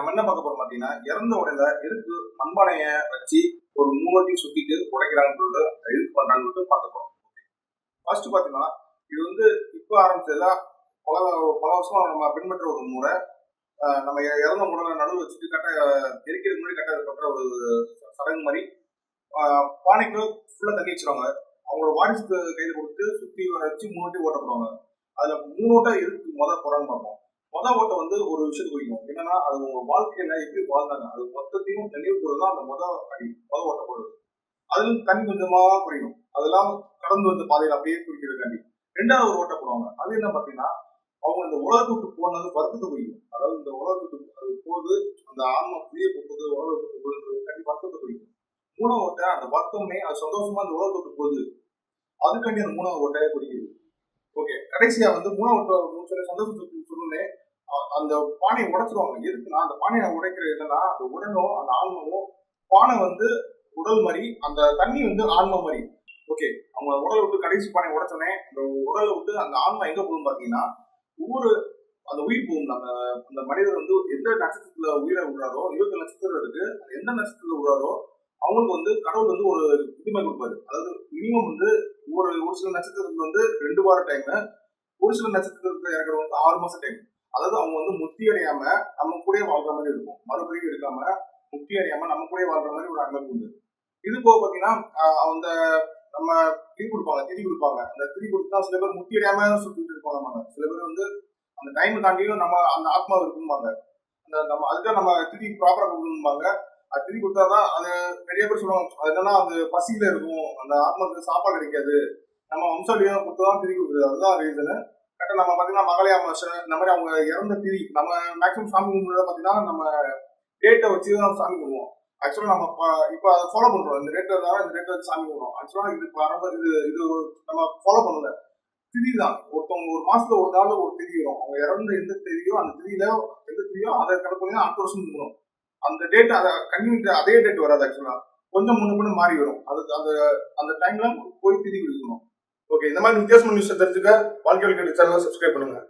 நம்ம என்ன பார்க்க போறோம் பாத்தீங்கன்னா இறந்த உடனே எதுக்கு மண்பானைய வச்சு ஒரு மூணு வாட்டி சுத்திட்டு உடைக்கிறாங்கன்னு சொல்லிட்டு எதுக்கு பண்றாங்கன்னு பார்க்க போறோம். ஃபர்ஸ்ட் பாத்தீங்கன்னா இது வந்து இப்போ ஆரம்பிச்சதுல பல பல வருஷமா நம்ம பின்பற்ற ஒரு முறை நம்ம இறந்த உடலை நடுவு வச்சுட்டு கட்ட எரிக்கிற முன்னாடி கட்ட பண்ற ஒரு சடங்கு மாதிரி பானைக்கு ஃபுல்லா தண்ணி வச்சிருவாங்க. அவங்களோட வாரிசு கையில கொடுத்து சுத்தி வர வச்சு மூணு வாட்டி ஓட்ட போடுவாங்க அதுல மூணு ஓட்டம் இருக்கு முதல் போறான்னு பார்ப்போம். மொத ஓட்டை வந்து ஒரு விஷயத்துக்கு குறிக்கும் என்னன்னா அது உங்க வாழ்க்கையில எப்படி வாழ்ந்தாங்க? அது மொத்தத்தையும் நினைவு கூறுறது தான் அந்த மொத அடி மொத ஓட்ட போடுறது. அதுல தண்ணி கொஞ்சமா குறையும் அதெல்லாம் கடந்து வந்த பாதையில அப்படியே குறிக்கிறதுக்காண்டி ரெண்டாவது ஒரு ஓட்டை போடுவாங்க. அது என்ன பாத்தீங்கன்னா அவங்க இந்த உலகத்தை விட்டு போனது வருத்தத்தை குறிக்கும் அதாவது இந்த உலகத்தை அது போகுது அந்த ஆன்மா புரிய போகுது உலகத்தை விட்டு போகுதுன்றது கண்டி வருத்தத்தை குறிக்கும் மூணாவது ஓட்டை அந்த வருத்தமே அது சந்தோஷமா அந்த உலகத்தை விட்டு போகுது. அதுக்காண்டி அந்த மூணாவது ஓட்டையை குறிக்குது ஓகே கடைசியா வந்து மூணாவது ஓட்டை முடிச்ச சந்தோஷத்துக்கு சொன்னே அந்த பானையை உடைச்சிருவாங்க. எதுக்குன்னா அந்த பானையை உடைக்கிறது என்னன்னா அந்த உடலும் அந்த ஆன்மாவும் பானை வந்து உடல் மாதிரி அந்த தண்ணி வந்து ஆன்மா மாதிரி. ஓகே அவங்க உடலை விட்டு கடைசி பானை உடைச்சோடனே அந்த உடலை விட்டு அந்த ஆன்மா எங்க போகும் பாத்தீங்கன்னா ஒவ்வொரு அந்த உயிர் போகும். அந்த அந்த மனிதர் வந்து எந்த நட்சத்திரத்துல உயிரை விடுறாரோ இருபத்தி நட்சத்திரம் இருக்கு. அது எந்த நட்சத்திரத்துல விடுறாரோ அவங்களுக்கு வந்து கடவுள் வந்து ஒரு இதுமை கொடுப்பாரு. அதாவது மினிமம் வந்து ஒரு ஒரு சில நட்சத்திரத்துக்கு வந்து ரெண்டு வார டைம் ஒரு சில நட்சத்திரத்துல இறக்குறவங்க ஆறு மாசம் டைம் அதாவது அவங்க வந்து முத்தி அடையாம நம்ம கூட வாழ்ற மாதிரி இருக்கும். மறுபடியும் எடுக்காம முத்தி அடையாம நம்ம கூட வாழ்ற மாதிரி ஒரு அமைப்பு உண்டு. இது போக பாத்தீங்கன்னா அந்த நம்ம திரி கொடுப்பாங்க திரி கொடுப்பாங்க. அந்த திரி கொடுத்தா சில பேர் முத்தி அடையாம சுத்திட்டு இருப்பாங்க சில பேர் வந்து அந்த டைம் தாண்டியும் நம்ம அந்த ஆத்மா இருக்கும்பாங்க. அந்த நம்ம அதுக்காக நம்ம திரி ப்ராப்பரா கொடுக்கணும்பாங்க. அது திரி கொடுத்தாதான் அது நிறைய பேர் சொல்லுவாங்க அது என்னன்னா அது பசியில இருக்கும். அந்த ஆத்மாவுக்கு சாப்பாடு கிடைக்காது. நம்ம வம்சாவளியா கொடுத்து தான் திரி கொடுக்குறது. அதுதான் ரீசனு கரெக்டாக நம்ம பார்த்தீங்கன்னா மகளே அமாவாசை இந்த மாதிரி அவங்க இறந்த திரி நம்ம மேக்ஸிமம் சாமி கும்பிடுறத பார்த்தீங்கன்னா நம்ம டேட்டை வச்சு தான் சாமி கும்பிடுவோம். ஆக்சுவலாக நம்ம இப்போ அதை ஃபாலோ பண்ணுறோம் இந்த டேட்டை தான் இந்த டேட்டை சாமி கும்பிடுவோம் ஆக்சுவலாக இது பரம்பரை இது இது நம்ம ஃபாலோ பண்ணல. திதி தான். ஒருத்தவங்க ஒரு மாசத்துல ஒரு நாள் ஒரு திதி வரும். அவங்க இறந்த எந்த திதியோ அந்த திதியில எந்த திதியோ அதை கணக்கு பண்ணி தான் அடுத்த வருஷம் கும்பிடும் அந்த டேட் அதை கண்டினியூ அதே டேட் வராது ஆக்சுவலா கொஞ்சம் முன்ன பின்ன மாறி வரும். அது அந்த அந்த டைம்ல போய் திதி கொடுக்கணும் இந்த மாதிரி வித்தியாசமான நியூஸ் தெரிஞ்சுக்க வாழ்க்கை சேனலை சப்ஸ்கிரைப் பண்ணுங்க.